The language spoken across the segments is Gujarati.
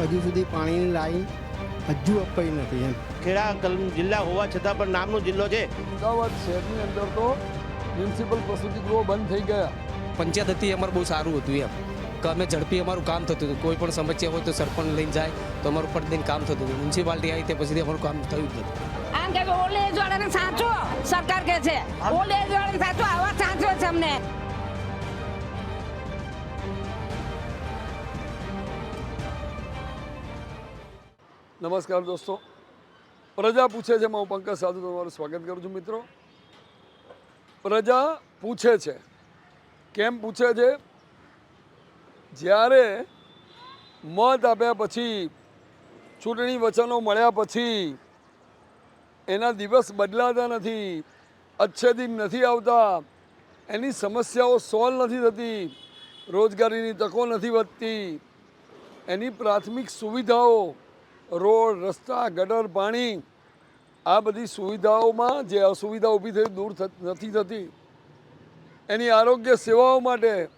હજુ સુધી પાણીની લાઈન હજુ અપાઈ નથી એમ. ખેડા કલમ જિલ્લા હોવા છતાં પણ નામનો જિલ્લો છે. અમદાવાદ શહેરની અંદર તો મ્યુનિસિપલ પ્રસૂતિ ગૃહો બંધ થઈ ગયા. પંચાયત હતી અમારું બહુ સારું હતું એમ. કે અમે ઝડપી અમારું કામ થતું હતું. કોઈ પણ સમસ્યા હોય તો સરપંચ લઈને જાય તો અમારું પ્રતિદિન કામ થતું હતું. મ્યુનિસિપાલિટી આવી તે પછી અમારું કામ થયું જ નથી આમ કે ઓલ્ડ એજ વાળાને સાચો સરકાર કહે છે. ઓલ્ડ એજ વાળાને સાચો આવા સાચો છે અમને. નમસ્કાર દોસ્તો. પ્રજા પૂછે છે હું પંકજ સાધુ તમારું સ્વાગત કરું છું મિત્રો. પ્રજા પૂછે છે. કેમ પૂછે છે? જ્યારે મત આપ્યા પછી, ચૂંટણી વચનો મળ્યા પછી, એના દિવસ બદલાતા નથી અચ્છેદિન નથી આવતા, એની સમસ્યાઓ સોલ્વ નથી થતી, રોજગારીની તકો નથી વધતી, એની પ્રાથમિક સુવિધાઓ રોડ, રસ્તા, ગટર, પાણી, આ બધી સુવિધાઓમાં જે અસુવિધા ઊભી થઈ, દૂર નથી થતી. એની આરોગ્ય સેવાઓ માટે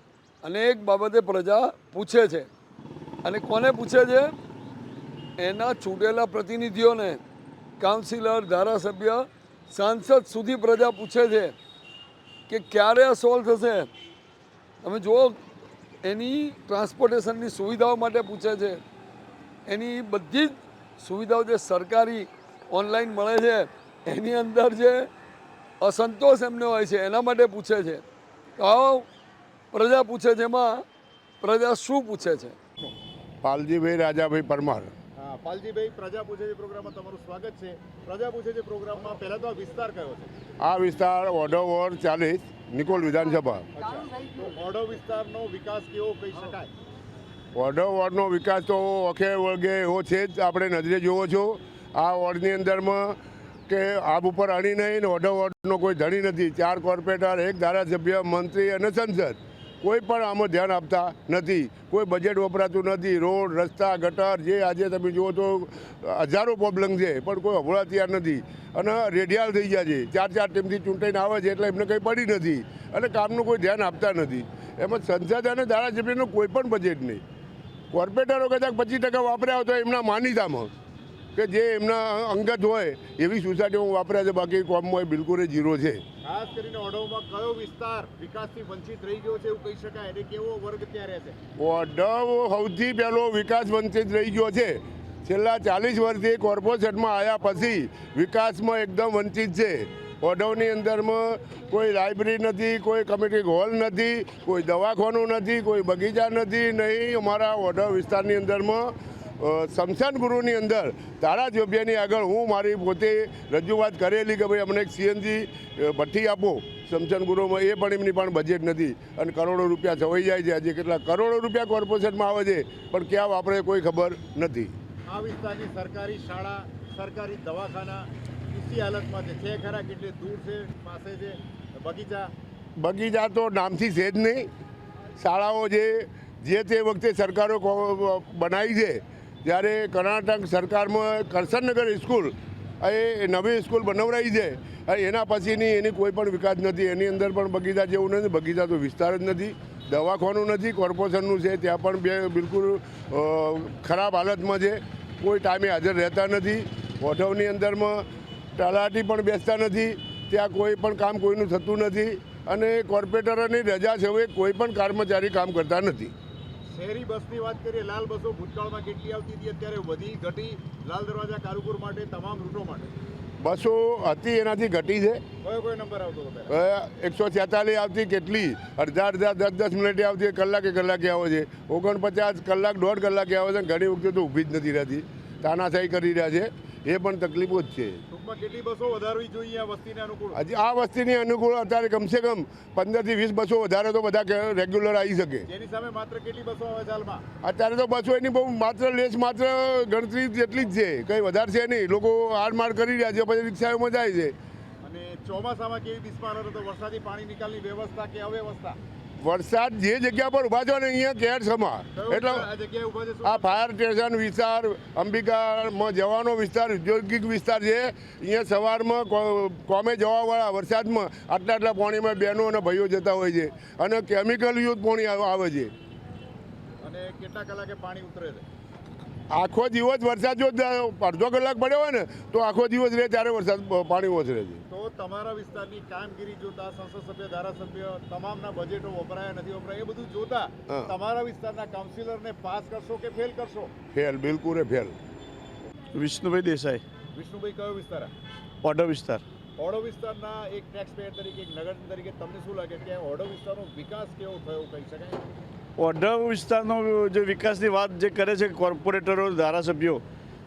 અનેક બાબતે પ્રજા પૂછે છે. અને કોને પૂછે છે? એના ચૂંટેલા પ્રતિનિધિઓને. કાઉન્સિલર, ધારાસભ્ય, સાંસદ સુધી પ્રજા પૂછે છે કે ક્યારે આ સોલ્વ થશે? તમે જુઓ, એની ટ્રાન્સપોર્ટેશનની સુવિધાઓ માટે પૂછે છે. એની બધી જ સુવિધાઓ જે સરકારી ઓનલાઈન મળે છે એની અંદર જે અસંતોષ એમને હોય છે એના માટે પૂછે છે. તો આવો પ્રજા પૂછે છે એમાં પ્રજા શું પૂછે છે? પાલજીભાઈ રાજાભાઈ પરમાર. હા પાલજીભાઈ પ્રજા પૂછે છે પ્રોગ્રામમાં તમારું સ્વાગત છે. પ્રજા પૂછે છે પ્રોગ્રામમાં પહેલા તો આ વિસ્તાર કયો છે? આ વિસ્તાર ઓઢો વોર્ડ ચાલીસ નિકોલ વિધાનસભા. ઓઢો વિસ્તારનો વિકાસ કેવો કહી શકાય? ઓઢો વોર્ડનો વિકાસ તો ઓખે વળગે એવો છે જ આપણે નજરે જોવો છો. આ વોર્ડની અંદરમાં કે આબ ઉપર અણી નહીં ને વોર્ડો વોર્ડનો કોઈ ધણી નથી. ચાર કોર્પોરેટર, એક ધારાસભ્ય, મંત્રી અને સંસદ. કોઈ પણ આમાં ધ્યાન આપતા નથી. કોઈ બજેટ વપરાતું નથી. રોડ, રસ્તા, ગટર, જે આજે તમે જુઓ તો હજારો પ્રોબ્લેમ છે, પણ કોઈ હવળા તૈયાર નથી. અને રેડિયાલ થઈ ગયા છે. ચાર ચાર ટીમથી ચૂંટાઈને આવે છે એટલે એમને કંઈ પડી નથી. અને કામનું કોઈ ધ્યાન આપતા નથી. એમાં સંસદ અને ધારાસભ્યનું કોઈ પણ બજેટ નહીં. કોર્પોરેટરો કદાચ પચીસ ટકા વાપર્યા હોય તો એમના માનીતામાં કે જે એમના અંગત હોય એવી સોસાયટીમાં વાપર્યા છે બાકી કોમમાં હોય બિલકુલ ઝીરો છે. ખાસ કરીને ઓઢવમાં કયો વિસ્તાર વિકાસથી વંચિત રહી ગયો છે એવું કહી શકાય? અને કેવો વર્ગ ત્યાં રહે છે? ઓઢવ સૌથી પહેલો વિકાસ વંચિત રહી ગયો છે. છેલ્લા ચાલીસ વર્ષથી કોર્પોરેશનમાં આવ્યા પછી વિકાસમાં એકદમ વંચિત છે. ઓઢવની અંદરમાં કોઈ લાઇબ્રેરી નથી, કોઈ કમિટી હોલ નથી, કોઈ દવાખાનું નથી, કોઈ બગીચા નથી, નહીં, અમારા ઓઢવ વિસ્તારની અંદરમાં શમશાન ગુરુની અંદર ધારાસભ્યની આગળ હું મારી પોતે રજૂઆત કરેલી કે ભાઈ અમને એક સીએનજી ભઠ્ઠી આપો. શમશાન ગૃહમાં એ પણ એમની પણ બજેટ નથી. અને કરોડો રૂપિયા થવાઈ જાય છે. આજે કેટલા કરોડો રૂપિયા કોર્પોરેશનમાં આવે છે. પણ ક્યાં વાપરે કોઈ ખબર નથી. આ વિસ્તારની સરકારી શાળા, સરકારી દવાખાના કીસી હાલતમાં છે. ખરા કેટલી દૂર છે, પાસે છે, બગીચા? બગીચા તો નામથી છે જ નહીં. શાળાઓ જે જે તે વખતે સરકારો બનાવી છે, જ્યારે કર્ણાટક સરકારમાં કરસનનગર સ્કૂલ, એ નવી સ્કૂલ બનાવરાઈ છે એના પછીની એની કોઈ પણ વિકાસ નથી. એની અંદર પણ બગીચા જેવું નથી. બગીચા તો વિસ્તાર જ નથી. દવાખાનું નથી, કોર્પોરેશનનું છે. ત્યાં પણ બે બિલકુલ ખરાબ હાલતમાં છે. કોઈ ટાઈમે હાજર રહેતા નથી. ઓઠવની અંદરમાં તલાટી પણ બેસતા નથી ત્યાં કોઈ પણ કામ કોઈનું થતું નથી અને કોર્પોરેટરોની રજા છે હવે કોઈ પણ કર્મચારી કામ કરતા નથી. શહેરી બસની વાત કરીએ લાલ બસો ભૂતકાળમાં કેટલી આવતી હતી? અત્યારે વધી ઘટી લાલ દરવાજા કારુપુર માટે તમામ રૂટો માટે. બસો હતી એનાથી ઘટી છે. કયો કયો નંબર આવતો એકસો છેતાલીસ આવતી કેટલી? અડધા અડધા દસ દસ મિનિટે આવતી કલાકે કલાકે આવે છે. ઓગણપચાસ કલાક દોઢ કલાકે આવે છે ઘણી વખતે તો ઊભી જ નથી રહેતી. તાનાશાહી કરી રહ્યા છે. એ પણ તકલીફો જ છે. કેટલી બસો વધારવી જોઈએ આ વસ્તીને અનુકૂળ? હજી આ વસ્તીની અનુકૂળ અત્યારે કમસે કમ પંદરથી વીસ બસો વધારે તો બધા રેગ્યુલર આવી શકે. એની સામે માત્ર કેટલી બસો આવે ચાલમાં અત્યારે તો બસો એની બહુ માત્ર લેસ માત્ર ગણતરી જેટલી જ છે. કંઈ વધારે છે નહીં. લોકો હાડમાડ કરી રહ્યા છે પછી રિક્ષાઓમાં જાય છે. અને ચોમાસામાં કેવી બિસ્માર હતો વરસાદી પાણી નિકાલની વ્યવસ્થા કે અવ્યવસ્થા? વરસાદ જે જગ્યા પર ઊભા છો ને અહીંયા કેર સમા એટલે આ ફાયર સ્ટેશન વિસ્તાર અંબિકામાં જવાનો વિસ્તાર ઔદ્યોગિક વિસ્તાર છે. અહીંયા સવારમાં કોમે જવાવાળા વરસાદમાં આટલા આટલા પાણીમાં બહેનો અને ભાઈઓ જતા હોય છે. અને કેમિકલ યુક્ત પાણી આવે આવે છે. અને કેટલા કલાકે પાણી ઉતરે છે? આખો દિવસ વરસાદ જો અડધો કલાક પડ્યો હોય ને તો આખો દિવસ રહે ત્યારે વરસાદ પાણી ઓછરે છે. તો તમારા વિસ્તારની કામગીરી જોતા સંસદ સભ્ય ધારાસભ્ય તમામના બજેટો વપરાયા નથી વપરાયા એ બધું જોતા તમારા વિસ્તારના કાઉન્સિલરને પાસ કરશો કે ફેલ કરશો? ફેલ બિલકુલ ફેલ વિષ્ણુભાઈ દેસાઈ. વિષ્ણુભાઈ કયો વિસ્તાર ઓડો વિસ્તાર. ઓડો વિસ્તારના એક ટેક્સ પેયર તરીકે એક નગર તરીકે તમને શું લાગે કે ઓડો વિસ્તારનો વિકાસ કેવો થયો કહી શકાય? ઓર્ડર વિસ્તારનો જે વિકાસની વાત જે કરે છે કોર્પોરેટરો, ધારાસભ્યો,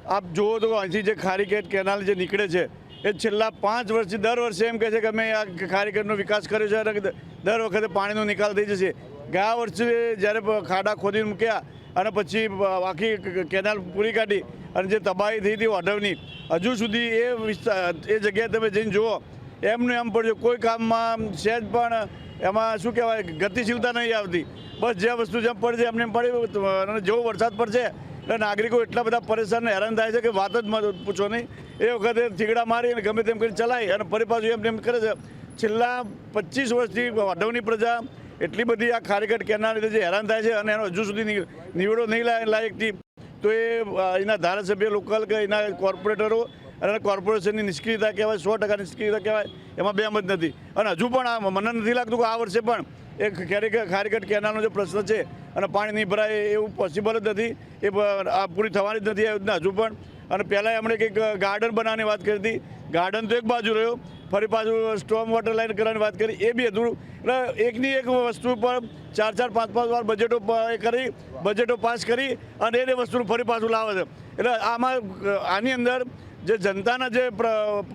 આપ જુઓ તો અહીંથી જે ખારીકેટ કેનાલ જે નીકળે છે, એ છેલ્લા પાંચ વર્ષથી દર વર્ષે એમ કહે છે કે અમે આ ખારીકેટનો વિકાસ કર્યો છે અને દર વખતે પાણીનો નિકાલ થઈ જશે. ગયા વર્ષે જ્યારે ખાડા ખોદીને મૂક્યા અને પછી આખી કેનાલ પૂરી કાઢી અને જે તબાહી થઈ હતી ઓઢવની હજુ સુધી એ વિસ્તાર એ જગ્યાએ તમે જઈને જુઓ, એમનું એમ પડશે કોઈ કામમાં સહેજ પણ એમાં શું કહેવાય, ગતિશીલતા નહીં આવતી. બસ જે વસ્તુ જેમ પડશે એમને એમ પડી, અને જેવો વરસાદ પડશે, એટલે નાગરિકો એટલા બધા પરેશાન હેરાન થાય છે કે વાત જ પૂછો નહીં. એ વખતે થીગડા મારી અને ગમે તેમ કરી ચલાય અને ફરી પાછું એમ તેમ કરે છે. છેલ્લા પચીસ વર્ષથી વાઢવની પ્રજા એટલી બધી આ ખારેકટ કેના લીધે જે હેરાન થાય છે અને એનો હજુ સુધી નિવડો નહીં લાય- લાયકથી. તો એ એના ધારાસભ્ય લોકલ કે એના કોર્પોરેટરો અને કોર્પોરેશનની નિષ્ક્રિયતા કહેવાય, સો ટકા નિષ્ક્રિયતા કહેવાય, એમાં બે મત નથી. અને હજુ પણ આ મને નથી લાગતું કે આ વર્ષે પણ એ ક્યારેક ખારીકટ કેનાલનો જે પ્રશ્ન છે અને પાણી નહીં ભરાય એવું પોસિબલ જ નથી. એ આ પૂરી થવાની જ નથી આ યોજના હજુ પણ. અને પહેલાં એમણે કંઈક ગાર્ડન બનાવવાની વાત કરી હતી. ગાર્ડન તો એક બાજુ રહ્યો. ફરી પાછું સ્ટ્રોમ વોટર લાઈન કરવાની વાત કરી. એ બી અધૂરું. એટલે એકની એક વસ્તુ પર ચાર ચાર, પાંચ પાંચ વાર બજેટો એ કરી બજેટો પાસ કરી અને એ વસ્તુનું ફરી પાછું લાવે છે. એટલે આમાં, આની અંદર જે જનતાના જે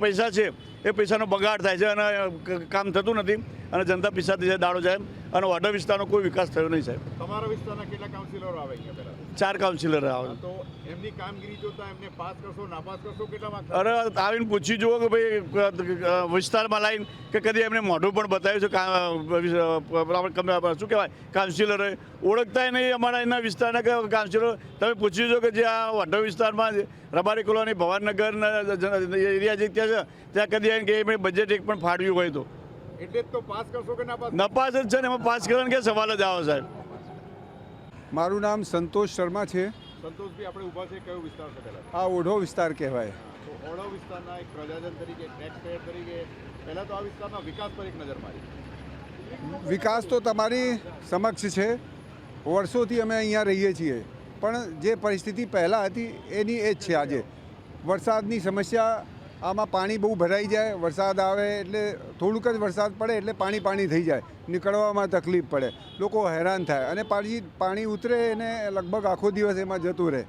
પૈસા છે, એ પૈસાનો બગાડ થાય છે અને કામ થતું નથી અને જનતા પૈસાથી જાય દાડો જાય અને વાડા વિસ્તારનો કોઈ વિકાસ થયો નહીં સાહેબ. તમારા વિસ્તારના કેટલા કાઉન્સિલરો આવે અહીંયા પહેલા? ચાર કાઉન્સિલર આવે. તો એમની કામગીરી જોતા એમને પાસ કરશો નાપાસ કરશો કેટલા અરે આવીને પૂછી જુઓ કે ભાઈ વિસ્તારમાં લાવીને કે કદી એમને મોઢું પણ બતાવ્યું છે શું કહેવાય કાઉન્સિલરે ઓળખતાય નહીં અમારા એના વિસ્તારના કે કાઉન્સિલરો તમે પૂછી જો કે જે આ વાઢો વિસ્તારમાં રબારી કોલોની ભવાનગર એરિયા જે ત્યાં છે ત્યાં કદી આવીને કે એમણે બજેટ એક પણ ફાળવ્યું હોય તો. એટલે તો પાસ કરશો કે નાપાસ નપાસ જ છે ને એમાં પાસ કરવાનો કે સવાલ જ આવે સાહેબ. મારું નામ સંતોષ શર્મા છે. સંતોષભાઈ આપણે ઊભા છે કયો વિસ્તાર છે પહેલા? આ ઓઢો વિસ્તાર કહેવાય. તો ઓળો વિસ્તારના એક પ્રજાજન તરીકે ટેક્સપેયર તરીકે પહેલા તો આ વિસ્તારના વિકાસ પર એક નજર મારી. વિકાસ તો તમારી સમક્ષ છે. વર્ષોથી અમે અહીંયા રહીએ છીએ. પણ જે પરિસ્થિતિ પહેલાં હતી એની એ જ છે આજે. વરસાદની સમસ્યા આમાં પાણી બહુ ભરાઈ જાય વરસાદ આવે એટલે થોડુંક જ વરસાદ પડે એટલે પાણી પાણી થઈ જાય. નીકળવામાં તકલીફ પડે. લોકો હેરાન થાય અને પાણી પાણી ઉતરે એને લગભગ આખો દિવસ એમાં જતું રહે.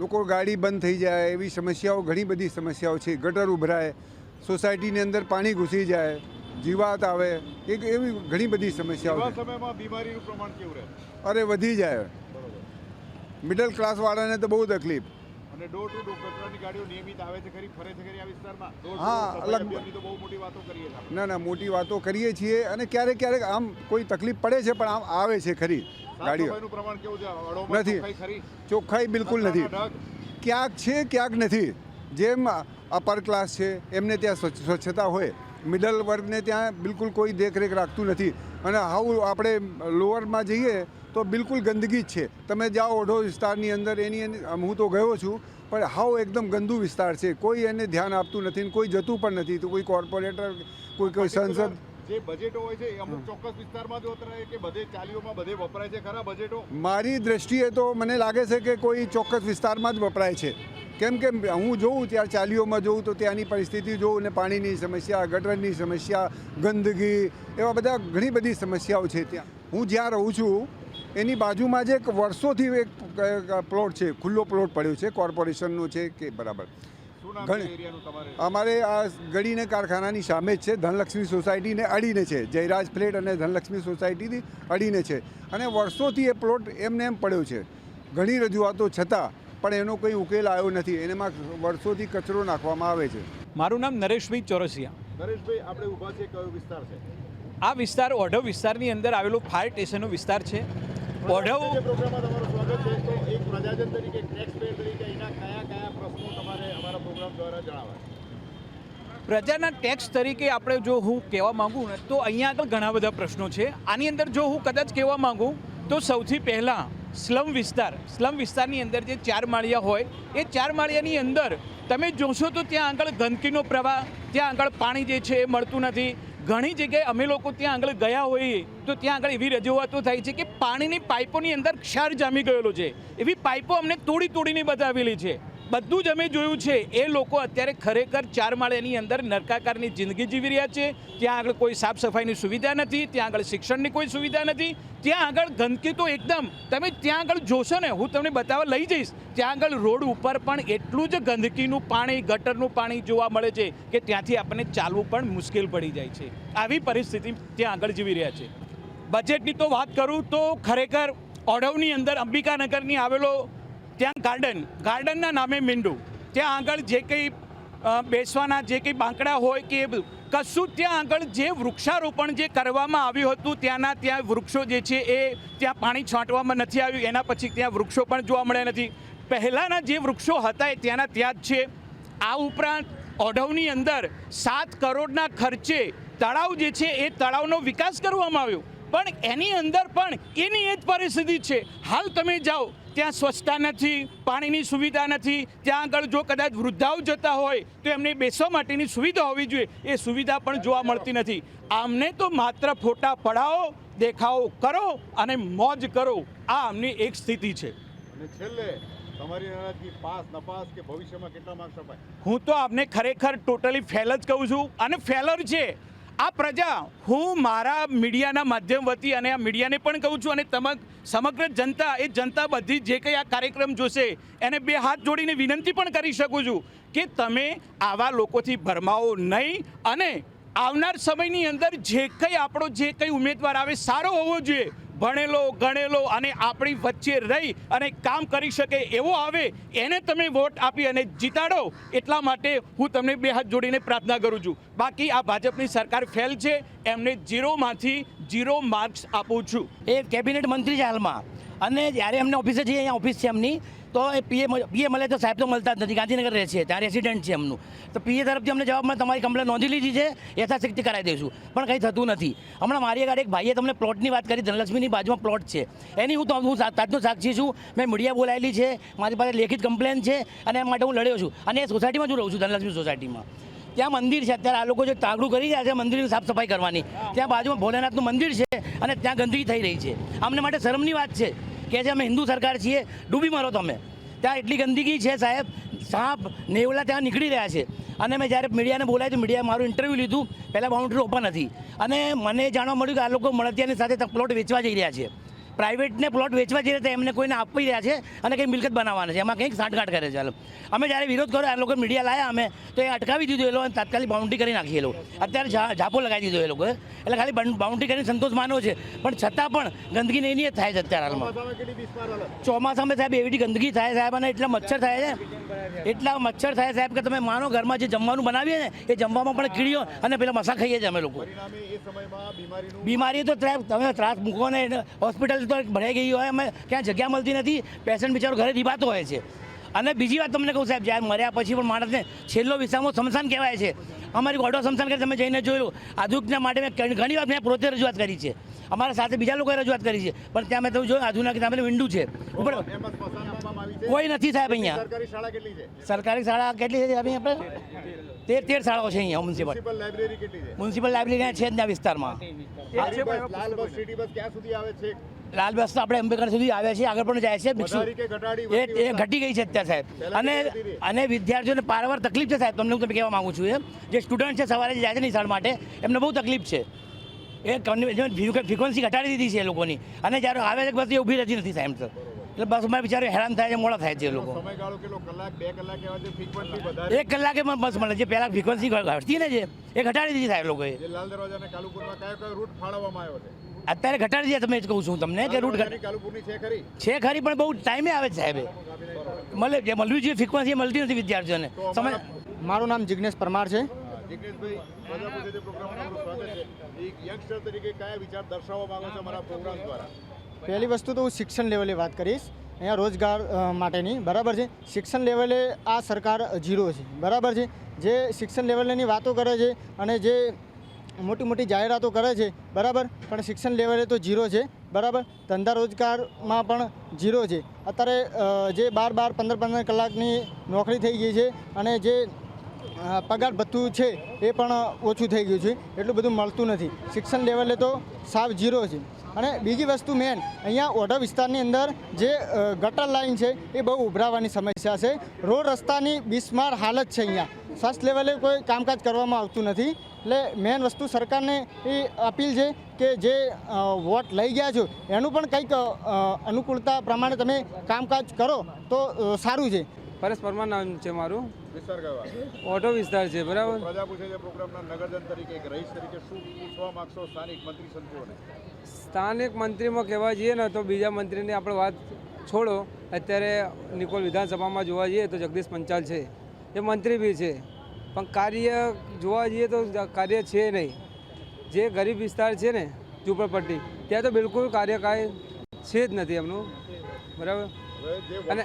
લોકો ગાડી બંધ થઈ જાય એવી સમસ્યાઓ ઘણી બધી સમસ્યાઓ છે. ગટર ઉભરાય સોસાયટીની અંદર પાણી ઘૂસી જાય જીવાત આવે એક એવી ઘણી બધી સમસ્યાઓ સમયમાં બીમારીનું પ્રમાણ કેવું રહે? અરે વધી જાય. મિડલ ક્લાસવાળાને તો બહુ તકલીફ. અને ડોર ટુ ડોર કચરાની ગાડીઓ નિયમિત આવે છે ખરી ફરે છે ખરી આ વિસ્તારમાં? હા, અલગ- તો બહુ મોટી વાતો કરીએ ના ના મોટી વાતો કરીએ છીએ અને ક્યારેક ક્યારેક આમ કોઈ તકલીફ પડે છે પણ આમ આવે છે ખરી ગાડીઓ. પ્રમાણ કેવું છે? અડોમાં નથી. ચોખ્ખાઈ બિલકુલ નથી. ક્યાંક છે ક્યાંક નથી. જેમ અપર ક્લાસ છે એમને ત્યાં સ્વચ્છતા હોય. મિડલ વર્ગને ત્યાં બિલકુલ કોઈ દેખરેખ રાખતું નથી. અને હાવ આપણે લોઅરમાં જઈએ તો બિલકુલ ગંદકી જ છે. તમે જાઓ ઓઢો વિસ્તારની અંદર એની હું તો ગયો છું પણ હાવ એકદમ ગંદુ વિસ્તાર છે. કોઈ એને ધ્યાન આપતું નથી ને કોઈ જતું પણ નથી. તો કોઈ કોર્પોરેટર કોઈ કોઈ સંસદ જે બજેટો હોય છે એ અમુક ચોક્કસ વિસ્તારમાં જ વપરાય કે બધે ચાલીઓમાં બધે વપરાય છે? ખરા બજેટો મારી દ્રષ્ટિએ તો મને લાગે છે કે કોઈ ચોક્કસ વિસ્તારમાં જ વપરાય છે. કેમ કે હું જોઉં ત્યાં ચાલીઓમાં જોઉં તો ત્યાંની પરિસ્થિતિ જોઉં ને પાણીની સમસ્યા ગટરની સમસ્યા ગંદકી એવા બધા ઘણી બધી સમસ્યાઓ છે ત્યાં. હું જ્યાં રહું છું એની બાજુમાં જ એક વર્ષોથી એક પ્લોટ છે ખુલ્લો પ્લોટ પડ્યો છે કોર્પોરેશનનો છે કે બરાબર. ઘણી- અમારે આ ગળીને કારખાનાની સામે જ છે ધનલક્ષ્મી સોસાયટીને અડીને છે જયરાજ ફ્લેટ અને ધનલક્ષ્મી સોસાયટીથી અડીને છે. અને વર્ષોથી એ પ્લોટ એમને એમ પડ્યો છે. ઘણી રજૂઆતો છતાં પણ એનો કોઈ ઉકેલ આવ્યો નથી. એનામાં વર્ષોથી કચરો નાખવામાં આવે છે. મારું નામ નરેશભાઈ ચોરસિયા. નરેશભાઈ આપણે ઊભા છે કયો વિસ્તાર છે? આ વિસ્તાર ઓઢવ વિસ્તારની અંદર આવેલો ફાયર સ્ટેશનનો વિસ્તાર છે. ઓઢવ પ્રોગ્રામમાં તમારું સ્વાગત છે તો એક પ્રજાજન તરીકે ટેક્સ પેયર તરીકે એના કયા કયા પ્રશ્નો તમારે અમારા પ્રોગ્રામ દ્વારા જણાવવા પ્રજાના ટેક્સ તરીકે આપણે જો હું કહેવા માંગુ ને તો અહીંયા આગળ ઘણા બધા પ્રશ્નો છે. આની અંદર જો હું કદાચ કહેવા માગું તો સૌથી પહેલાં સ્લમ વિસ્તાર. સ્લમ વિસ્તારની અંદર જે ચાર માળિયા હોય, એ ચાર માળિયાની અંદર તમે જોશો તો ત્યાં આગળ ગંદકીનો પ્રવાહ, ત્યાં આગળ પાણી જે છે એ મળતું નથી. ઘણી જગ્યાએ અમે લોકો ત્યાં આગળ ગયા હોઈએ તો ત્યાં આગળ એવી રજૂઆતો થાય છે કે પાણીની પાઇપોની અંદર ક્ષાર જામી ગયેલો છે. એવી પાઇપો અમને તોડી તોડીને બતાવેલી છે. બધું જ અમે જોયું છે. એ લોકો અત્યારે ખરેખર ચાર માળેની અંદર નરકાકારની જિંદગી જીવી રહ્યા છે. ત્યાં આગળ કોઈ સાફ સફાઈની સુવિધા નથી, ત્યાં આગળ શિક્ષણની કોઈ સુવિધા નથી. ત્યાં આગળ ગંદકી તો એકદમ. તમે ત્યાં આગળ જોશો ને, હું તમને બતાવવા લઈ જઈશ. ત્યાં આગળ રોડ ઉપર પણ એટલું જ ગંદકીનું પાણી, ગટરનું પાણી જોવા મળે છે કે ત્યાંથી આપણને ચાલવું પણ મુશ્કેલ પડી જાય છે. આવી પરિસ્થિતિ ત્યાં આગળ જીવી રહ્યા છે. બજેટની તો વાત કરું તો ખરેખર ઓઢવની અંદર અંબિકાનગરની આવેલો ત્યાં ગાર્ડન, ગાર્ડનના નામે મીંડું. ત્યાં આગળ જે કંઈ બેસવાના જે કંઈ બાંકડા હોય કે એ કશું ત્યાં આગળ જે વૃક્ષારોપણ જે કરવામાં આવ્યું હતું, ત્યાંના ત્યાં વૃક્ષો જે છે એ ત્યાં પાણી છાંટવામાં નથી આવ્યું, એના પછી ત્યાં વૃક્ષો પણ જોવા મળ્યા નથી. પહેલાંના જે વૃક્ષો હતા એ ત્યાંના ત્યાં જ છે. આ ઉપરાંત ઓઢવની અંદર સાત કરોડના ખર્ચે તળાવ જે છે એ તળાવનો વિકાસ કરવામાં આવ્યો. પણ એની અંદર પણ એની એ જ પરિસ્થિતિ છે. હાલ તમે જાઓ ત્યાં સ્વચ્છતા નથી પાણીની સુવિધા નથી ત્યાં આગળ જો કદાચ વૃદ્ધાઓ જતા હોય તો એમને બેસવા માટેની સુવિધા હોવી જોઈએ. એ સુવિધા પણ જોવા મળતી નથી. આમને તો માત્ર ફોટા પડાવો દેખાવો કરો અને મોજ કરો. આ આમની એક સ્થિતિ છે. અને છેલ્લે તમારી નારાજગી પાસ નપાસ કે ભવિષ્યમાં કેટલા માર્ક્સ અપાય? હું તો આપને ખરેખર ટોટલી ફેલ જ કહું છું. અને ફેલર છે. આ પ્રજા, હું મારા મીડિયાના માધ્યમ વતી અને આ મીડિયાને પણ કહું છું અને તમક સમગ્ર જનતા, એ જનતા બધી જે કંઈ આ કાર્યક્રમ જોશે, એને બે હાથ જોડીને વિનંતી પણ કરી શકું છું કે તમે આવા લોકોથી ભરમાવો નહીં અને આવનાર સમયની અંદર જે કંઈ આપણો જે કંઈ ઉમેદવાર આવે, સારો હોવો જોઈએ. ભણેલો, ગણેલો અને આપણી વચ્ચે રહી અને કામ કરી શકે એવો આવે, એને તમે વોટ આપી અને જીતાડો એટલા માટે હું તમને બે હાથ જોડીને પ્રાર્થના કરું છું. બાકી આ ભાજપની સરકાર ફેલ છે, એમને ઝીરોમાંથી ઝીરો માર્ક્સ આપું છું. એ કેબિનેટ મંત્રી છે હાલમાં. અને જ્યારે એમને ઓફિસે જઈએ, અહીંયા ઓફિસ છે એમની તો એ પીએ પીએ મળે તો સાહેબ તો મળતા જ નથી. ગાંધીનગર રહે છે, ત્યાં રેસિડેન્ટ છે એમનું. તો પીએ તરફથી અમને જવાબ મળે તમારી કમ્પ્લેન નોંધી લીધી છે, યથાશક્તિ કરાવી દઈશું. પણ કંઈ થતું નથી. હમણાં મારી આગળ એક ભાઈએ તમને પ્લોટની વાત કરી, ધનલક્ષ્મીની બાજુમાં પ્લોટ છે. એની હું તો હું તાજનો સાક્ષી છું. મેં મીડિયા બોલાયેલી છે, મારી પાસે લેખિત કમ્પ્લેન છે, અને એ માટે હું લડ્યો છું. અને એ સોસાયટીમાં જ રહું છું, ધનલક્ષ્મી સોસાયટીમાં ત્યાં મંદિર છે, અત્યારે આ લોકો જે તાગડું કરી રહ્યા છે, મંદિરની સાફ સફાઈ કરવાની. ત્યાં બાજુમાં ભોલેનાથનું મંદિર છે, અને ત્યાં ગંદકી થઈ રહી છે. અમને માટે શરમની વાત છે. કે જે અમે હિન્દુ સરકાર છીએ, ડૂબી મરો તમે. ત્યાં એટલી ગંદકી છે સાહેબ. સાપ નેવલા ત્યાં નીકળી રહ્યા છે. અને મેં જ્યારે મીડિયાને બોલાય તો મીડિયાએ મારું ઇન્ટરવ્યૂ લીધું. પહેલાં બાઉન્ડ્રી ઓપન હતી. અને મને જાણવા મળ્યું કે આ લોકો મળતિયાની સાથે પ્લોટ વેચવા જઈ રહ્યા છે. પ્રાઇવેટને પ્લોટ વેચવા જઈ રહ્યા એમને કોઈને આપી રહ્યા છે અને કંઈ મિલકત બનાવવાના છે. એમાં કંઈક સાંઠગાંઠ કરે છે. અમે જ્યારે વિરોધ કર્યો આ લોકો મીડિયા લાયા અમે તો એ અટકાવી દીધું એ લોકો તાત્કાલિક બાઉન્ડ્રી કરી નાખી એ લોકો અત્યારે ઝાપો લગાવી દીધો એ લોકોએ. એટલે ખાલી બાઉન્ડ- બાઉન્ડ્રી કરીને સંતોષ માનવો છે. પણ છતાં પણ ગંદકી નહીં નહીં થાય છે અત્યારે હાલમાં. ચોમાસામાં સાહેબ એવી ગંદકી થાય સાહેબ અને એટલા મચ્છર થાય છે. એટલા મચ્છર થાય સાહેબ કે તમે માનો ઘરમાં જે જમવાનું બનાવીએ ને એ જમવામાં પણ કીડીઓ અને પેલા મસા ખાઈએ છીએ અમે લોકો. બીમારી તો સાહેબ તમે ત્રાસ મૂકો ને હોસ્પિટલ તો ભરાઈ ગઈ હોય અમે ક્યાં જગ્યા મળતી નથી. પેશન્ટ બિચારો ઘરે રીબાતો હોય છે. અને બીજી વાત તમને કહું સાહેબ જ્યારે મર્યા પછી પણ માણસને છેલ્લો વિસામો સમસાન કહેવાય છે. અમારી ગોડો સમસાન કરી તમે જઈને જોયું આધુનિકના માટે મેં ઘણી વાર મેં પોતે રજૂઆત કરી છે. અમારા સાથે બીજા લોકોએ રજૂઆત કરી છે. પણ ત્યાં મેં તમે જોયું આધુનિક ત્યાં પેલું છે. ઉપર કોઈ નથી સાહેબ અહીંયા. સરકારી શાળા કેટલી છે? આપણે તેર તેર શાળાઓ છે અહીંયા મ્યુનિસિપલ મ્યુનિસિપલ લાઇબ્રેરી છે? જ ત્યાં વિસ્તારમાં. લાલ બસ સિટી બસ ક્યાં સુધી આવે છે? લાલ બસ તો આપણે અંબેડકર સુધી આવ્યા છે આગળ પણ જાય છે ભિક્ષુ. એ ઘટી ગઈ છે અત્યારે સાહેબ. અને અને વિદ્યાર્થીઓને પારવાર તકલીફ છે સાહેબ તમને હું તમે કહેવા માંગુ છું એ જે સ્ટુડન્ટ છે સવારે જાય છે નિશાળ માટે એમને બહુ તકલીફ છે. એ ફ્રિકવન્સી ઘટાડી દીધી છે એ લોકોની. અને જ્યારે આવે છે બસ એ ઊભી રહેતી નથી સાહેબ. તો એટલે બસ અમારે બિચારે હેરાન થાય છે મોડા થાય છે એ લોકો. એક કલાકે પણ બસ મળે છે. પહેલાં ફ્રિકવન્સી ઘટતી ને જે એ ઘટાડી દીધી સાહેબ લોકોએ. લાલ દરવાજા કાલુપુરમાં કયો કયો રૂટ ફાળવવામાં આવ્યો છે? અત્યારે ઘટાડી દે તમે જ કહું છું તમને કે રૂટ છે ખરી? પણ બહુ ટાઈમે આવે છે સાહેબ. મળે જે મળવી જોઈએ ફ્રિકવન્સી મળતી નથી વિદ્યાર્થીઓને. સમય મારું નામ જિગ્નેશ પરમાર છે. જિગ્નેશભાઈ પ્રજા પૂછે પ્રોગ્રામમાં તમારું સ્વાગત છે. એક યંગસ્ટર તરીકે કયા વિચાર દર્શાવવા માંગો છો પ્રોગ્રામ દ્વારા? પહેલી વસ્તુ તો હું શિક્ષણ લેવલે વાત કરીશ. અહીંયા રોજગાર માટેની બરાબર છે? શિક્ષણ લેવલે આ સરકાર ઝીરો છે. બરાબર છે? જે શિક્ષણ લેવલની વાતો કરે છે અને જે મોટી મોટી જાહેરાતો કરે છે, બરાબર? પણ શિક્ષણ લેવલે તો ઝીરો છે, બરાબર? ધંધા રોજગારમાં પણ ઝીરો છે. અત્યારે જે બાર બાર પંદર પંદર કલાકની નોકરી થઈ ગઈ છે અને જે પગાર ભથ્થું છે એ પણ ઓછું થઈ ગયું છે, એટલું બધું મળતું નથી. શિક્ષણ લેવલે તો સાવ ઝીરો છે. અને બીજી વસ્તુ મેન, અહીંયા ઓઢા વિસ્તારની અંદર જે ગટર લાઈન છે એ બહુ ઉભરાવાની સમસ્યા છે. રોડ રસ્તાની બિસ્માર હાલત છે અહીંયા. ફર્સ્ટ લેવલે કોઈ કામકાજ કરવામાં આવતું નથી. એટલે મેન વસ્તુ સરકારને એ અપીલ છે કે જે વોટ લઈ ગયા છો એનું પણ કંઈક અનુકૂળતા પ્રમાણે તમે કામકાજ કરો તો સારું છે. પરેશ પરમાર નામ છે મારું. વિસ્તાર ઓટો વિસ્તાર છે બરાબર? પ્રજા પૂછે છે પ્રોગ્રામના નગરજન તરીકે એક રહીશ તરીકે શું પૂછવા માંગશો સ્થાનિક મંત્રી સંત્રીઓને સ્થાનિક મંત્રીમાં કહેવા જઈએ ને તો બીજા મંત્રીની આપણે વાત છોડો. અત્યારે નિકોલ વિધાનસભામાં જોવા જઈએ તો જગદીશ પંચાલ છે. એ મંત્રી બી છે. પણ કાર્ય જોવા જઈએ તો કાર્ય છે નહીં. જે ગરીબ વિસ્તાર છે ને, ઝૂંપડપટ્ટી, ત્યાં તો બિલકુલ કાર્ય કાંઈ છે જ નથી એમનું. બરાબર? અને-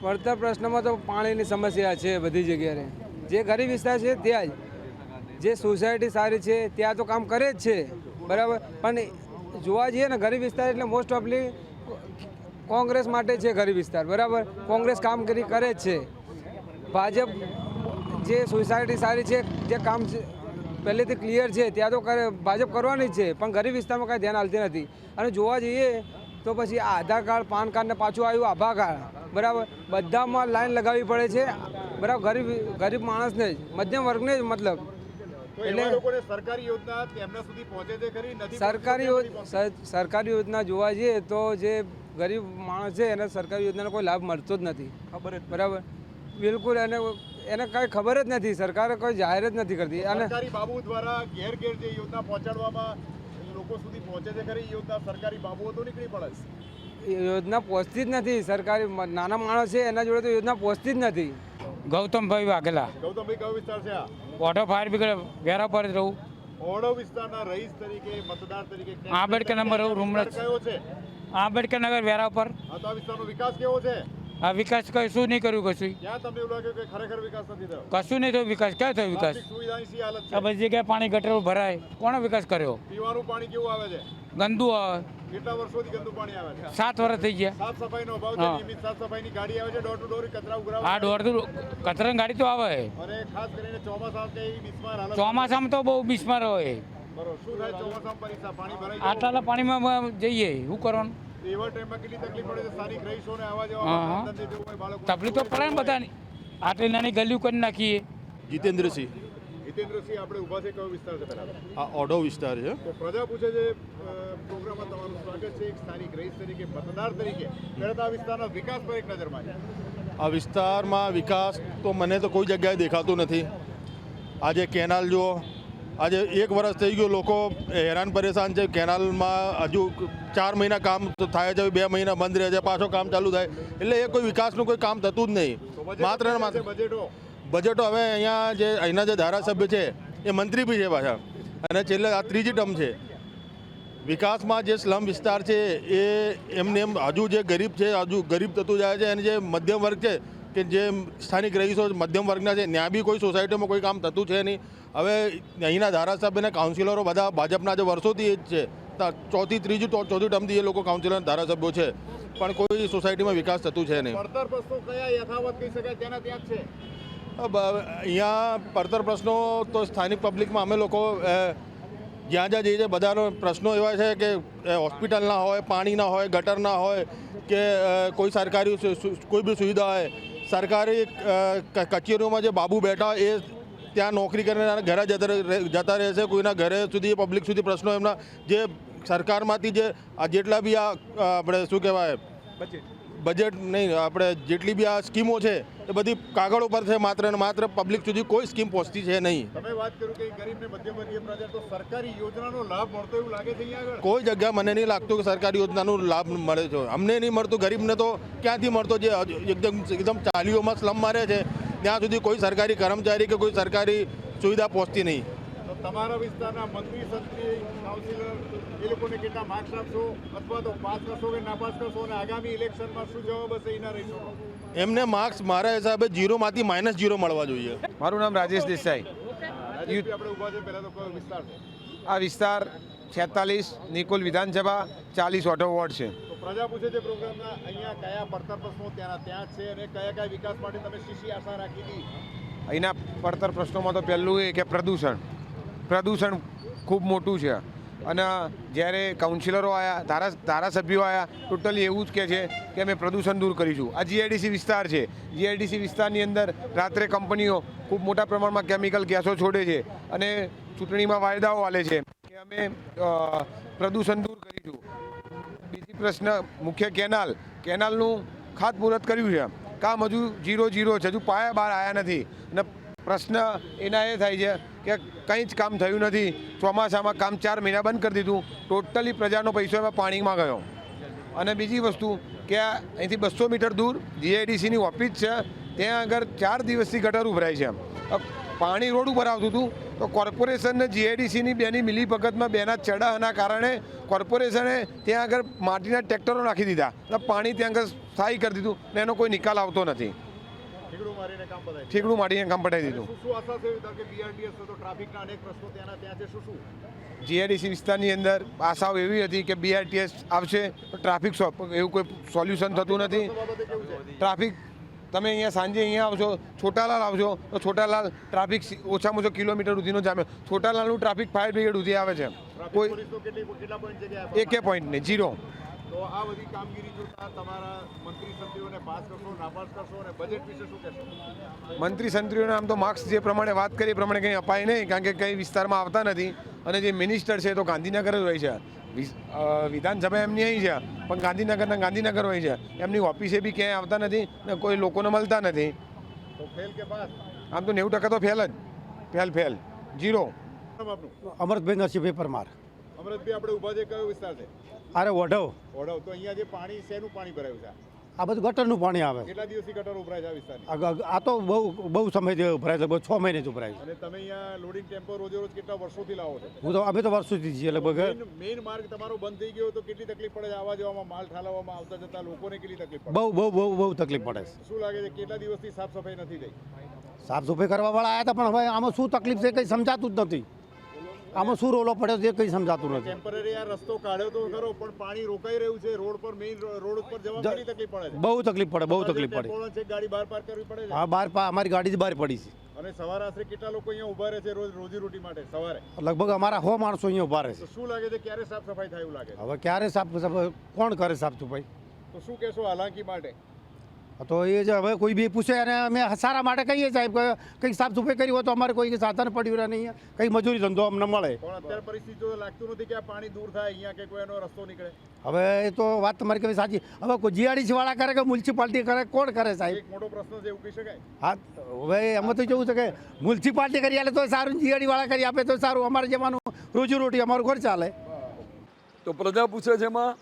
પડતર પ્રશ્નમાં તો પાણીની સમસ્યા છે બધી જગ્યાએ. જે ગરીબ વિસ્તાર છે ત્યાં જ. જે સોસાયટી સારી છે ત્યાં તો કામ કરે જ છે. બરાબર? પણ જોવા જઈએ ને, ગરીબ વિસ્તાર એટલે મોસ્ટ ઓફલી કોંગ્રેસ માટે છે ગરીબ વિસ્તાર બરાબર? કોંગ્રેસ કામગીરી કરે જ છે. ભાજપ જે સોસાયટી સારી છે જે કામ છે પહેલેથી ક્લિયર છે ત્યાં તો ભાજપ કરવાની જ છે પણ ગરીબ વિસ્તારમાં કાંઈ ધ્યાન હાલતી નથી. અને જોવા જઈએ તો પછી આ આધાર કાર્ડ પાન કાર્ડને પાછું આવ્યું આભા કાર્ડ બરાબર? બધામાં લાઈન લગાવવી પડે છે બરાબર? ગરીબ ગરીબ માણસને જ મધ્યમ વર્ગને જ મતલબ. એટલે- સરકારી યોજના તેમના સુધી પહોંચે છે ખરી? નથી સરકારી સરકારી યોજના જોવા જઈએ તો જે ગરીબ માણસ છે એને સરકારી યોજનાનો કોઈ લાભ મળતો જ નથી. ખબર જ બરાબર? બિલકુલ એને એને કાંઈ ખબર જ નથી. સરકારે કોઈ જાહેર જ નથી કરતી. અને બાબુ દ્વારા ઘેર ઘેર જે યોજના પહોંચાડવામાં લોકો સુધી પહોંચે છે ખરી? યોજના સરકારી બાબુઓ તો નીકળી પડે છે એ યોજના પહોંચતી જ નથી. સરકારી નાના માણસ છે એના જોડે તો યોજના પહોંચતી જ નથી. ગૌતમભાઈ વાઘેલા. ગૌતમભાઈ કયો વિસ્તાર છે આ? ઓટો ફાયર બ્રિગેડ વેરા પર રહું. ઓડો વિસ્તારના રહીશ તરીકે મતદાર તરીકે આંબેડકર નંબર રૂમરસ. કયો છે? આંબેડકર નગર વેરા પર આ તો આ વિસ્તારનો વિકાસ કેવો છે? આ વિકાસ કશું નહીં કર્યું કશું. ક્યાં તમને એવું લાગે કે ખરેખર વિકાસ નથી થયો? કશું નહીં થયું વિકાસ ક્યાં થયો વિકાસ? પ્રાથમિક સુવિધાની શી હાલત આ બધી જગ્યાએ પાણી ગટર ભરાય. કોણે વિકાસ કર્યો? પીવાનું પાણી કેવું આવે છે? ગંદુ આવે. કેટલા વર્ષોથી ગંદુ પાણી આવે છે? સાત વર્ષ થઈ ગયા. સાફ સફાઈનો અભાવ છે હા. નિયમિત સાફ સફાઈની ગાડી આવે છે ડોર ટુ ડોર કચરા ઉઘરાવ આ દોડતું કચરાની ગાડી તો આવે. અને ખાસ કરીને ચોમાસા કે એવી બિસ્માર હાલત ચોમાસામાં તો બહુ બિસ્માર હોય. બરોબર શું થાય પાણી ભરાઈ આટલા પાણીમાં જઈએ શું કરવાનું? જાય એવા ટાઈમમાં કેટલી તકલીફ તો પડે ને બધાની. આટલી નાની ગલીઓ કરી નાખીએ. જીતેન્દ્રસિંહ. જીતેન્દ્રસિંહ આપણે ઊભા છે કયો વિસ્તાર છે પહેલા આ ઓઢો વિસ્તાર છે. તો પ્રજા પૂછે છે પ્રોગ્રામમાં તમારું સ્વાગત છે એક સ્થાનિક રહીશ તરીકે મતદાર તરીકે. પહેલા આ વિસ્તારના વિકાસ પર એક નજર મારી. આ વિસ્તારમાં વિકાસ તો મને તો કોઈ જગ્યાએ દેખાતું નથી. આજે કેનાલ જુઓ આજે એક વર્ષ થઈ ગયું લોકો હેરાન પરેશાન છે. કેનાલમાં હજુ ચાર મહિના કામ તો થાય છે બે મહિના બંધ રહે છે પાછો કામ ચાલુ થાય. એટલે એ કોઈ વિકાસનું કોઈ કામ થતું જ નહીં. માત્ર ને માત્ર બજેટો બજેટો હવે અહીંયા જે અહીંના જે ધારાસભ્ય છે એ મંત્રી બી છે પાછા. અને છેલ્લે આ ત્રીજી ટર્મ છે. વિકાસમાં જે સ્લમ વિસ્તાર છે એ એમને એમ હજુ જે ગરીબ છે હજુ ગરીબ થતું જાય છે અને જે મધ્યમ વર્ગ છે કે જે સ્થાનિક રહીશો મધ્યમ વર્ગના છે ત્યાં બી કોઈ સોસાયટીમાં કોઈ કામ થતું છે નહીં. હવે અહીંના ધારાસભ્ય અને કાઉન્સિલરો બધા ભાજપના જે વર્ષોથી એ જ છે ચોથી ત્રીજી ચોથી ટર્મથી એ લોકો કાઉન્સિલર ધારાસભ્યો છે. પણ કોઈ સોસાયટીમાં વિકાસ થતું છે નહીં. અહીંયા પડતર પ્રશ્નો તો સ્થાનિક પબ્લિકમાં અમે લોકો જ્યાં જ્યાં જઈએ બધાનો પ્રશ્નો એવા છે કે હોસ્પિટલ ના હોય પાણી ના હોય ગટર ના હોય કે કોઈ સરકારી કોઈ બી સુવિધા હોય સરકારી કચેરીઓમાં જે બાબુ બેઠા એ ત્યાં નોકરી કરીને ઘરે જતા જતા રહે છે. કોઈના ઘરે સુધી પબ્લિક સુધી પ્રશ્નો એમના જે સરકારમાંથી જે આ જેટલા બી આ આપણે શું કહેવાય? બજેટ નહીં આપણે જેટલી બી આ સ્કીમો છે એ બધી કાગળ ઉપર છે માત્ર ને માત્ર પબ્લિક સુધી કોઈ સ્કીમ પહોંચતી છે નહીં. તમે વાત કરું કે ગરીબ ને મધ્યમ વર્ગીય પ્રજા તો સરકારી યોજનાનો લાભ મળતો એવું લાગે છે આગળ? કોઈ જગ્યા મને નહીં લાગતું કે સરકારી યોજનાનો લાભ મળે છે. અમને નહીં મળતું ગરીબને તો ક્યાંથી મળતો જે એકદમ એકદમ ચાલીઓમાં સ્લમ મારે છે ત્યાં સુધી કોઈ સરકારી કર્મચારી કે કોઈ સરકારી સુવિધા પહોંચતી નહીં. તો તમારા વિસ્તારના મંત્રી સંત્રી કાઉન્સિલર એ લોકોને કેટલા માર્ક્સ આપશો? અથવા તો પાસ કરશો કે નાપાસ કરશો? અને આગામી ઇલેક્શનમાં શું જવાબ હશે? એના રહીશોનો એમને માર્ક્સ મારા હિસાબે જીરોમાંથી માઇનસ જીરો મળવા જોઈએ. મારું નામ રાજેશ દેસાઈ. રાજેશભાઈ આપણે ઊભા છે તો વિસ્તાર આ વિસ્તાર છેતાલીસ નિકોલ વિધાનસભા ચાલીસ ઓટો વોર્ડ છે. પ્રજા પૂછે છે પ્રોગ્રામના અહીંયા કયા પડતર પ્રશ્નો ત્યાંના ત્યાં છે અને કયા કયા વિકાસ માટે તમે શીશી આશા રાખી હતી? અહીંના પડતર પ્રશ્નોમાં તો પહેલું એ કે પ્રદૂષણ. પ્રદૂષણ ખૂબ મોટું છે. અને જ્યારે કાઉન્સિલરો આવ્યા ધારા, ધારાસભ્યો આવ્યા ટોટલી એવું જ કહે છે કે અમે પ્રદૂષણ દૂર કરીશું. આ જીઆઈડીસી વિસ્તાર છે. જીઆઈડીસી વિસ્તારની અંદર રાત્રે કંપનીઓ ખૂબ મોટા પ્રમાણમાં કેમિકલ ગેસો છોડે છે અને ચૂંટણીમાં વાયદાઓ આલે છે કે અમે પ્રદૂષણ દૂર કરીશું. બીજી પ્રશ્ન, મુખ્ય કેનાલ. કેનાલનું ખાતમુહૂર્ત કર્યું છે. કામ હજુ જીરો જીરો છે. હજુ પાયા બહાર આવ્યા નથી. અને પ્રશ્ન એના એ થાય છે કે કંઈ જ કામ થયું નથી. ચોમાસામાં કામ ચાર મહિના બંધ કરી દીધું. ટોટલી પ્રજાનો પૈસો એમાં પાણીમાં ગયો. અને બીજી વસ્તુ કે અહીંથી બસો મીટર દૂર જીઆઈડીસીની ઓફિસ છે. ત્યાં આગળ ચાર દિવસથી ગટર ઉભરાય છે પાણી રોડ ઉપર આવતું હતું. તો કોર્પોરેશનને જીઆઈડીસીની બેની મિલી ભગતમાં બેના ચડાના કારણે કોર્પોરેશને ત્યાં આગળ માટીના ટ્રેક્ટરો નાખી દીધા. પાણી ત્યાં આગળ સ્થાયી કરી દીધું. ને એનો કોઈ નિકાલ આવતો નથી. ઠીકડું મારીને કામ પતાવી ઠીકડું કામ દીધું. શું શું આશા છે કે બીઆરટીએસ તો ટ્રાફિકના અનેક પ્રશ્નો ત્યાંના ત્યાં છે શું શું? જીઆઈડીસી વિસ્તારની અંદર આશાઓ એવી હતી કે બીઆરટીએસ આવશે ટ્રાફિક એવું કોઈ સોલ્યુશન થતું નથી. ટ્રાફિક તમે અહીંયા સાંજે અહીંયા આવશો છોટાલાલ આવશો તો છોટાલાલ ટ્રાફિક ઓછામાં ઓછો કિલોમીટર સુધીનો જામે છોટાલાલનું ટ્રાફિક ફાયર બ્રિગેડ સુધી આવે છે. કોઈ એકે પોઈન્ટ નહીં જીરો તો આ બધી કામગીરી જોતા તમારા મંત્રી સંત્રીઓને પાસ કરશો નાપાસ કરશો અને બજેટ વિશે શું કહેશો? મંત્રી સંત્રીઓને આમ તો માર્ક્સ જે પ્રમાણે વાત કરી એ પ્રમાણે કંઈ અપાય નહીં કારણ કે કંઈ વિસ્તારમાં આવતા નથી. અને જે મિનિસ્ટર છે એ તો ગાંધીનગર જ હોય છે. વિધાનસભા એમની અહીં છે પણ ગાંધીનગરના ગાંધીનગર હોય છે. એમની ઓફિસે બી ક્યાંય આવતા નથી ને કોઈ લોકોને મળતા નથી. તો ફેલ કે પાસ? આમ તો નેવું ટકા તો ફેલ જ. Fail fail zero Amrutbhai Narsinhbhai Parmar. Amrutbhai આપણે ઊભા છે કયો વિસ્તાર છે? અરે વઢવ ઓઢવ તો અહીંયા જે પાણી શેનું પાણી ભરાયું છે? આ બધું ગટરનું પાણી આવે. કેટલા દિવસથી ગટર ઉભરાય છે આ વિસ્તારની? આ તો બહુ બહુ સમયથી ઉભરાય છે બહુ છ જ ઉભરાય છે. અને તમે અહીંયા લોડિંગ ટેમ્પો રોજે રોજ કેટલા વર્ષોથી લાવો છો? હું તો અમે તો વર્ષોથી છીએ લગભગ. મેઇન મેઇન માર્ગ તમારો બંધ થઈ ગયો તો કેટલી તકલીફ પડે છે? આવવા જવામાં માલ ઠાલવવામાં આવતા જતા લોકોને કેટલી તકલીફ પડે? બહુ બહુ બહુ બહુ તકલીફ પડે છે. શું લાગે છે કેટલા દિવસથી સાફ સફાઈ નથી થઈ? સાફ સફાઈ કરવાવાળા આવ્યા હતા પણ હવે આમાં શું તકલીફ છે કંઈ સમજાતું જ નથી. આમાં શું રોલો પડ્યો છે કંઈ સમજાતું નથી. ટેમ્પરરી આ રસ્તો કાઢ્યો તો ખરો પણ પાણી રોકાઈ રહ્યું છે. રોડ પર મેઇન રોડ ઉપર જવા કેટલી તકલીફ પડે છે? બહુ તકલીફ પડે બહુ તકલીફ પડે. છે ગાડી બહાર પાર કરવી પડે હા બહાર અમારી ગાડી જ બહાર પડી છે. અને સવારે આશરે કેટલા લોકો અહીંયા ઊભા રહે છે રોજ રોજી રોટી માટે? સવારે. લગભગ અમારા હો માણસો અહીંયા ઊભા રહે છે. શું લાગે છે ક્યારે સાફ સફાઈ થાય એવું લાગે હવે ક્યારે સાફ સફાઈ કોણ કરે સાફ સફાઈ તો શું કહેશો હાલાકી માટે? તો એ જ હવે કોઈ બી પૂછે અને અમે સારા માટે કહીએ સાહેબ કે કંઈક સાફ સફાઈ કરી હોય તો અમારે કોઈ સાધન પડ્યું રહે નહીં. કંઈ મજૂરી ધંધો અમને મળે. પણ અત્યારે પરિસ્થિતિ જો લાગતું નથી કે આ પાણી દૂર થાય અહીંયા કે કોઈ એનો રસ્તો નીકળે. હવે એ તો વાત તમારી કેવી સાચી. હવે કોઈ જીઆરડીસી વાળા કરે કે મ્યુનિસિપાલિટી કરે કોણ કરે સાહેબ? એક મોટો પ્રશ્ન છે એવું કહી શકાય. હા હવે એમાં તો કેવું છે કે મ્યુનિસિપાલિટી કરી આલે તો સારું જીઆરડી વાળા કરી આપે તો સારું. અમારે જવાનું રોજીરોટી અમારું ઘર ચાલે. તો પ્રજા પૂછે છે એમાં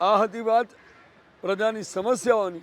આ હતી વાત પ્રજાની સમસ્યાઓની.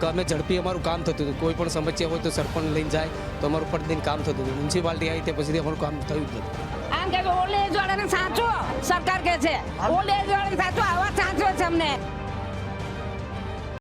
કે અમે ઝડપી અમારું કામ થતું હતું. કોઈ પણ સમસ્યા હોય તો સરપંચ લઈને જાય તો અમારું પ્રતિદિન કામ થતું હતું. મ્યુનિસિપાલિટી આવી તે પછી અમારું કામ થયું જ નથી આમ કે ઓલ્ડ એજ વાળાને સાચો સરકાર કે છે. ઓલ્ડ એજ વાળાને સાચો આવા સાચો છે અમને.